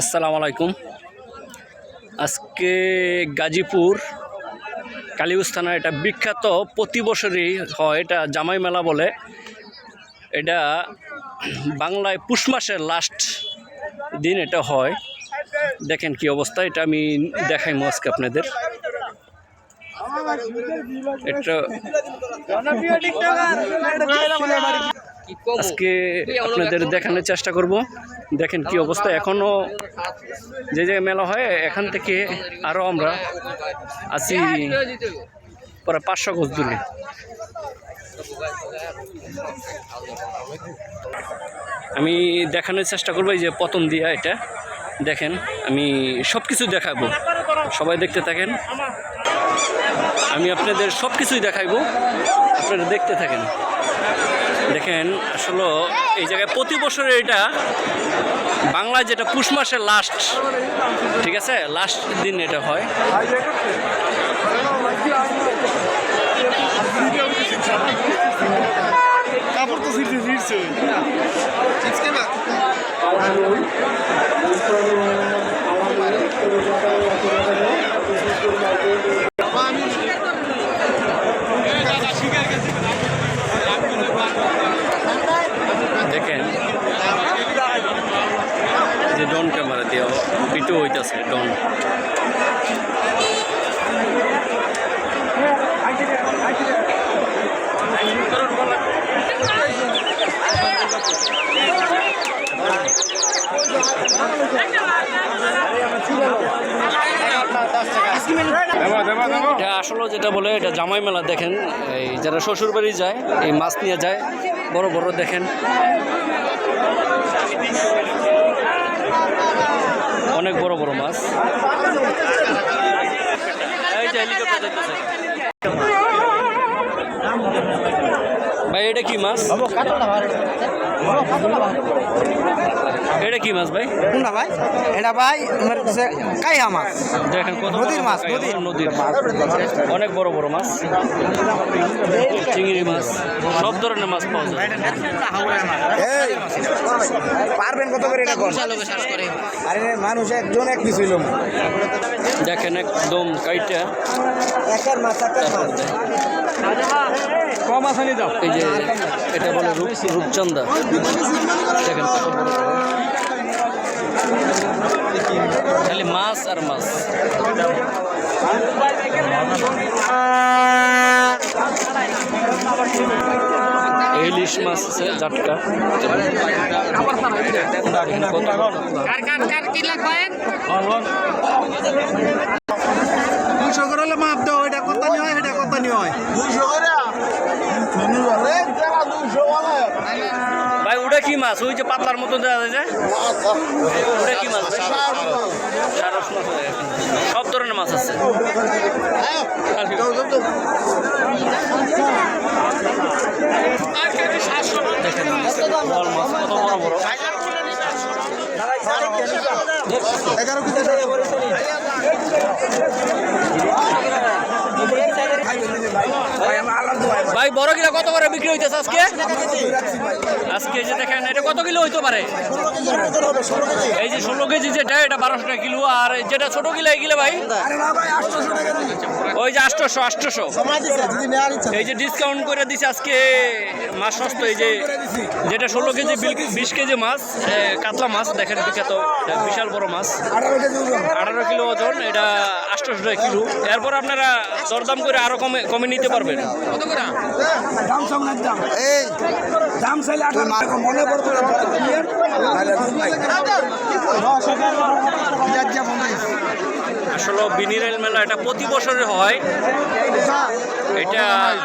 আসসালামু আলাইকুম। আজকে গাজীপুর কালীগঞ্জ থানা এটা বিখ্যাত প্রতি বছরই হয় এটা জামাই মেলা বলে। এটা বাংলায় পুষ মাসের লাস্ট দিন এটা হয়। দেখেন কি অবস্থা এটা আমি দেখাইমো আজকে আপনাদের। এটা আজকে আপনাদের দেখানোর চেষ্টা করব। দেখেন কি অবস্থা। এখনও যে যে মেলা হয় এখান থেকে আরও আমরা আছি প্রায় পাঁচশো গজ দূরে। আমি দেখানোর চেষ্টা করব এই যে পতন দিয়া এটা। দেখেন আমি সব কিছু দেখাবো। সবাই দেখতে থাকেন। আমি আপনাদের সব কিছুই দেখাইবো। আপনারা দেখতে থাকেন। দেখেন, আসলে এই জায়গায় প্রতি বছরে এটা বাংলায় যেটা পুষ মাসের লাস্ট ঠিক আছে? লাস্ট দিন এটা হয় কাপড় তো ছিঁড়ছে ছিঁড়ছে দেখেন যে ডন ক্যামেরা দিয়ে ভিডিও হইতেছে ডন এটা আসলে যেটা বলে, এটা জামাই মেলা দেখেন, এই যারা শ্বশুর বাড়ি যায়, এই মাছ নিয়ে যায়, বড় বড় দেখেন। অনেক বড় বড় মাছ। ভাই এটা কি মাছ? এটা কি মাছ ভাই? কোনটা ভাই। এটা ভাই আমার কাছে কাইহা মাছ। দেখেন কত নদীর মাছ, নদীর। নদীর অনেক বড় বড় মাছ। চিংড়ি মাছ সব ধরনের মাছ পাওয়া যায়। পারবেন কত করে এটা আরে মানুষ একজন এক পিস হইল। দেখেন একদম কাইটা। একার মাছ একার মাছ। কম আসানি যাও? এই যে এটা বলে রূপ রূপচন্দা দেখেন মাছ আর মাছ ইলিশ মাছ আছে জাটকা। কত বড়। দুশো করে হলে মাপ দাও এটা কত নি হয় এটা কত নি হয় ভাই ওটা কি মাছ? ওই যে পাতলার মতো দেওয়া যায় যে? ওটা কি মাছ? সারস মাছ। সব ধরনের মাছ আছে দেখেন বল মাছ কত বড় বড় এগারো ভাই বড় কিলো কত করে? বিক্রি হইতেছে আজকে? আজকে যে দেখেন, এটা কত কিলো হইতে পারে? এই যে ষোলো কেজি যেটা, এটা বারোশো টাকা কিলো। আর যেটা ছোট কিলো, এই কিলো ভাই? ওই যে নেওয়ার ইচ্ছা এই যে ডিসকাউন্ট করে দিছে আজকে মাছ সস্তা, এই যে যেটা ষোলো কেজি বিশ কেজি মাছ কাতলা মাছ, দেখেন বিখ্যাত বিশাল বড় মাছ। আঠারো কিলো ওজন, এটা আটশোশো টাকা কিলো। এরপর আপনারা দরদাম করে আরও কমে কমে নিতে পারবেন। দাম সামনে দাম এই দাম চাইলে আঠারো মনে পড়তো আসলে বিনির মেলা এটা প্রতি বছরে হয়। এটা হয়।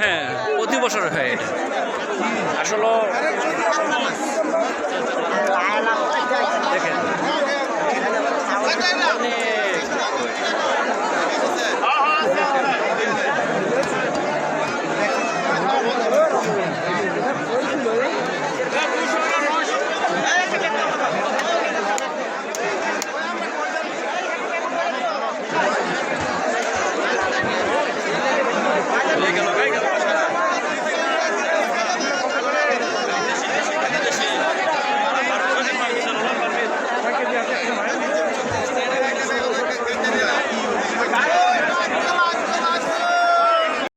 হ্যাঁ প্রতি বছরে হয়। এটা আসলে